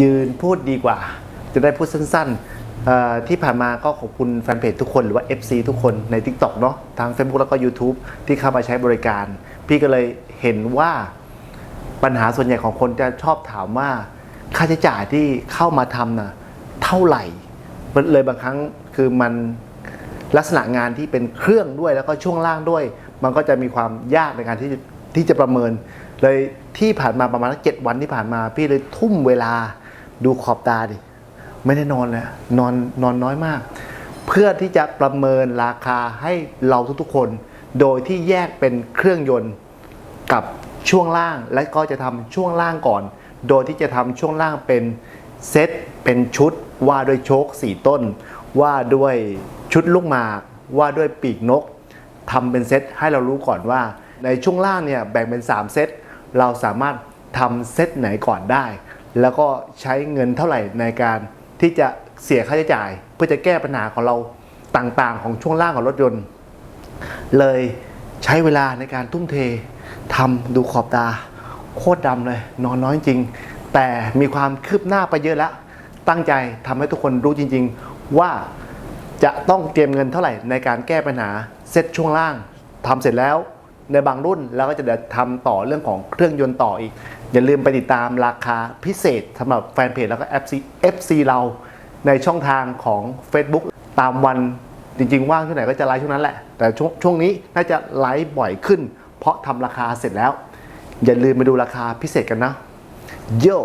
ยืนพูดดีกว่า จะได้พูดสั้นๆ ที่ผ่านมาก็ขอบคุณแฟนเพจทุกคนหรือว่า FC ทุกคนใน TikTok เนาะทาง Facebook แล้วก็ YouTube ที่เข้ามาใช้บริการ พี่ก็เลยเห็นว่าปัญหาส่วนใหญ่ของคนจะชอบถามว่าค่าใช้จ่ายที่เข้ามาทำน่ะเท่าไหร่เลยบางครั้งคือมันลักษณะงานที่เป็นเครื่องด้วยแล้วก็ช่วงล่างด้วย มันก็จะมีความยากในการที่ ที่จะประเมิน เลยที่ผ่านมาประมาณเจ็ดวันที่ผ่านมา พี่เลยทุ่มเวลาดูขอบตาดิไม่ได้นอนเลยนอนนอนน้อยมาก เพื่อที่จะประเมินราคาให้เราทุกๆคน โดยที่แยกเป็นเครื่องยนต์กับช่วงล่างและก็จะทำช่วงล่างก่อน โดยที่จะทำช่วงล่างเป็นเซตเป็นชุดว่าด้วยโชคสี่ต้น ว่าด้วยชุดลูกหมาก ว่าด้วยปีกนกทำเป็นเซตให้เรารู้ก่อนว่า ในช่วงล่างเนี่ยแบ่งเป็น 3 เซต เราสามารถทำเซตไหนก่อนได้ แล้วก็ใช้เงินเท่าไหร่ในการที่จะเสียค่าใช้จ่าย เพื่อจะแก้ปัญหาของเราต่างๆ ของช่วงล่างของรถยนต์ เลยใช้เวลาในการทุ่มเททำดูขอบตา โคตรดำเลย นอนน้อยจริง แต่มีความคืบหน้าไปเยอะแล้ว ตั้งใจทำให้ทุกคนรู้จริง ๆ ว่าจะต้องเตรียมเงินเท่าไหร่ในการแก้ปัญหาเซตช่วงล่างทำเสร็จแล้ว ในบางรุ่นแล้วก็จะเดี๋ยวทำต่อเรื่องของเครื่องยนต์ต่ออีก อย่าลืมไปติดตามราคาพิเศษสำหรับแฟนเพจแล้วก็ FC, FC เราในช่องทางของ Facebook ตามวันจริงๆ ว่างช่วงไหนก็จะไลฟ์ช่วงนั้นแหละ แต่ช่วงช่วงนี้น่าจะไลฟ์บ่อยขึ้น เพราะทำราคาเสร็จแล้ว อย่าลืมไปดูราคาพิเศษกันนะ โย่